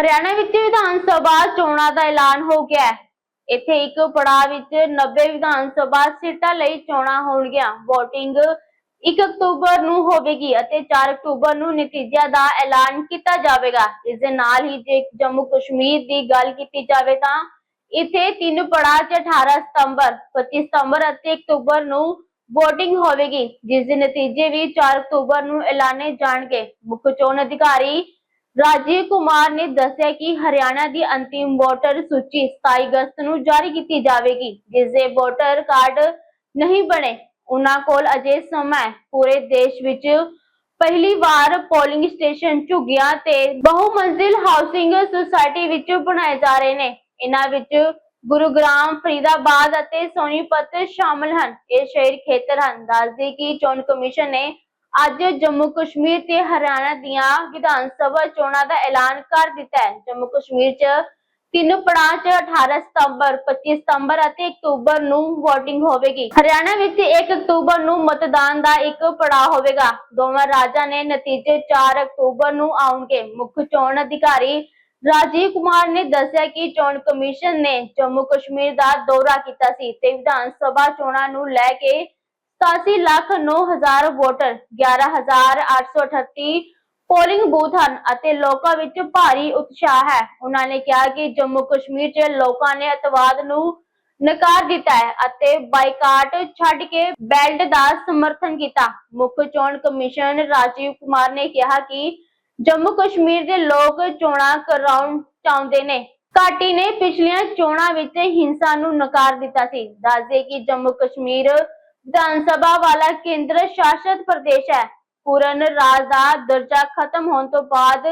ਹਰਿਆਣਾ ਵਿੱਚ ਵਿਧਾਨ ਸਭਾ ਚੋਣਾਂ ਦਾ ਐਲਾਨ ਹੋ ਗਿਆ ਹੈ। ਇੱਥੇ ਇੱਕ ਪੜਾਅ ਵਿੱਚ 90 ਵਿਧਾਨ ਸਭਾ ਸੀਟਾਂ ਲਈ ਚੋਣਾਂ ਹੋਣਗੀਆਂ। VOTING 1 ਅਕਤੂਬਰ ਨੂੰ ਹੋਵੇਗੀ ਅਤੇ 4 ਅਕਤੂਬਰ ਨੂੰ ਨਤੀਜਿਆਂ ਦਾ ਐਲਾਨ ਕੀਤਾ ਜਾਵੇਗਾ। ਇਸ ਦੇ ਨਾਲ ਹੀ ਜੇ ਜੰਮੂ ਕਸ਼ਮੀਰ ਦੀ ਗੱਲ ਕੀਤੀ ਜਾਵੇ ਤਾਂ ਇੱਥੇ ਤਿੰਨ ਪੜਾਅ 'ਚ 18 ਸਤੰਬਰ 25 ਸਤੰਬਰ ਅਤੇ ਅਕਤੂਬਰ ਨੂੰ VOTING ਹੋਵੇਗੀ। ਜਿਸ ਦੇ ਨਤੀਜੇ ਵੀ 4 ਅਕਤੂਬਰ ਨੂੰ ਐਲਾਨੇ ਜਾਣਗੇ। ਮੁੱਖ ਚੋਣ ਅਧਿਕਾਰੀ ਰਾਜੀਵ ਕੁਮਾਰ ਨੇ ਦੱਸਿਆ ਕਿ ਹਰਿਆਣਾ ਦੀ ਅੰਤਿਮ ਵੋਟਰ ਸੂਚੀ 27 ਅਗਸਤ ਨੂੰ ਜਾਰੀ ਕੀਤੀ ਜਾਵੇਗੀ ਜਿਸ ਦੇ ਵੋਟਰ ਕਾਰਡ ਨਹੀਂ ਬਣੇ। ਉਹਨਾਂ ਕੋਲ ਅਜੇ ਸਮਾਂ ਪੂਰੇ ਦੇਸ਼ ਵਿੱਚ ਪਹਿਲੀ ਵਾਰ ਪੋਲਿੰਗ ਸਟੇਸ਼ਨ ਝੁੱਗੀਆਂ ਤੇ ਬਹੁ ਮੰਜ਼ਿਲ ਹਾਊਸਿੰਗ ਸੁਸਾਇਟੀ ਵਿੱਚ ਬਣਾਏ ਜਾ ਰਹੇ ਨੇ। ਇਹਨਾਂ ਵਿੱਚ ਗੁਰੂਗ੍ਰਾਮ, ਫਰੀਦਾਬਾਦ ਅਤੇ ਸੋਨੀਪਤ ਸ਼ਾਮਲ ਹਨ। ਇਹ ਸ਼ਹਿਰ ਖੇਤਰ ਹਨ। ਦੱਸਦੇ ਕਿ ਚੋਣ ਕਮਿਸ਼ਨ ਨੇ ਅੱਜ ਜੰਮੂ ਕਸ਼ਮੀਰ ਤੇ ਹਰਿਆਣਾ ਦੀਆਂ ਵਿਧਾਨ ਸਭਾ ਚੋਣਾਂ ਦਾ ਐਲਾਨ ਕਰ ਦਿੱਤਾ ਹੈ। ਜੰਮੂ ਕਸ਼ਮੀਰ 'ਚ ਤਿੰਨ ਪੜਾਅ 'ਚ 18 ਸਤੰਬਰ 25 ਸਤੰਬਰ ਅਤੇ ਅਕਤੂਬਰ ਨੂੰ VOTING ਹੋਵੇਗੀ। ਹਰਿਆਣਾ ਵਿੱਚ 1 ਅਕਤੂਬਰ ਨੂੰ ਮਤਦਾਨ ਦਾ ਇੱਕ ਪੜਾਅ ਹੋਵੇਗਾ। ਦੋਵਾਂ ਰਾਜਾਂ ਨੇ ਨਤੀਜੇ 4 ਅਕਤੂਬਰ ਨੂੰ ਆਉਣਗੇ। ਮੁੱਖ ਚੋਣ ਅਧਿਕਾਰੀ ਰਾਜੀਵ ਕੁਮਾਰ ਨੇ ਦੱਸਿਆ ਕਿ ਚੋਣ ਕਮਿਸ਼ਨ ਨੇ ਜੰਮੂ ਕਸ਼ਮੀਰ ਦਾ ਦੌਰਾ ਕੀਤਾ ਸੀ ਤੇ ਵਿਧਾਨ ਸਭਾ ਚੋਣਾਂ ਨੂੰ ਲੈ ਕੇ 87 ਲੱਖ 9000 ਵੋਟਰ 11838 ਪੋਲਿੰਗ ਬੂਥ ਹਨ ਅਤੇ ਲੋਕਾਂ ਵਿੱਚ ਭਾਰੀ ਉਤਸ਼ਾਹ ਹੈ। ਉਹਨਾਂ ਨੇ ਕਿਹਾ ਕਿ ਜੰਮੂ ਕਸ਼ਮੀਰ 'ਚ ਲੋਕਾਂ ਨੇ ਅਤਵਾਦ ਨੂੰ ਨਕਾਰ ਦਿੱਤਾ ਹੈ ਅਤੇ ਬਾਈਕਾਟ ਛੱਡ ਕੇ ਬੈਲਟ ਦਾ ਸਮਰਥਨ ਕੀਤਾ। ਮੁੱਖ ਚੋਣ ਕਮਿਸ਼ਨ ਰਾਜੀਵ ਕੁਮਾਰ ਨੇ ਕਿਹਾ ਕਿ ਜੰਮੂ ਕਸ਼ਮੀਰ ਦੇ ਲੋਕ ਚੋਣਾਂ ਕਰਾਉਣ ਚਾਹੁੰਦੇ ਨੇ। ਘਾਟੀ ਨੇ ਪਿਛਲੀਆਂ ਚੋਣਾਂ ਵਿੱਚ ਹਿੰਸਾ ਨੂੰ ਨਕਾਰ ਦਿੱਤਾ ਸੀ। ਦੱਸਦੇ ਕਿ ਜੰਮੂ ਕਸ਼ਮੀਰ ਵਿਧਾਨ ਸਭਾ ਵਾਲਾ ਕੇਂਦਰ ਸ਼ਾਸਿਤ ਪ੍ਰਦੇਸ਼ ਹੈ। ਪੂਰਨ ਰਾਜ ਦਾ ਦਰਜਾ ਖਤਮ ਹੋਣ ਤੋਂ ਬਾਅਦ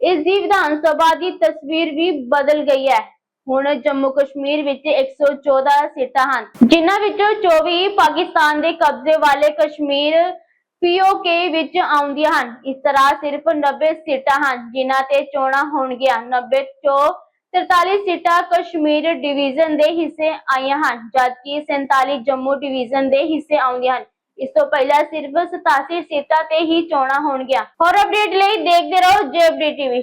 ਇਸ ਦੀ ਵਿਧਾਨ ਸਭਾ ਦੀ ਤਸਵੀਰ ਵੀ ਬਦਲ ਗਈ ਹੈ। ਹੁਣ ਜੰਮੂ ਕਸ਼ਮੀਰ ਵਿੱਚ 114 ਸੀਟਾਂ ਹਨ, ਜਿਨ੍ਹਾਂ ਵਿੱਚੋਂ 24 ਪਾਕਿਸਤਾਨ ਦੇ ਕਬਜ਼ੇ ਵਾਲੇ ਕਸ਼ਮੀਰ ਪੀਓਕੇ ਵਿੱਚ ਆਉਂਦੀਆਂ ਹਨ। ਇਸ ਤਰ੍ਹਾਂ ਸਿਰਫ 90 ਸੀਟਾਂ ਹਨ, ਜਿਨ੍ਹਾਂ ਤੇ ਚੋਣਾਂ ਹੋਣਗੀਆਂ। 90 ਚੋਂ 43 ਸੀਟਾਂ ਕਸ਼ਮੀਰ ਡਿਵੀਜ਼ਨ ਦੇ ਹਿੱਸੇ ਆਈਆਂ ਹਨ ਜਦਕਿ 47 ਜੰਮੂ ਡਿਵੀਜ਼ਨ ਦੇ ਹਿੱਸੇ ਆਉਂਦੀਆਂ ਹਨ। ਇਸ ਤੋਂ ਪਹਿਲਾਂ ਸਿਰਫ 87 ਸੀਟਾਂ ਤੇ ਹੀ ਚੋਣਾਂ ਹੋਣਗੀਆਂ। ਹੋਰ ਅਪਡੇਟ ਲਈ ਦੇਖਦੇ ਰਹੋ ਜੇਬਡੀ ਟੀਵੀ।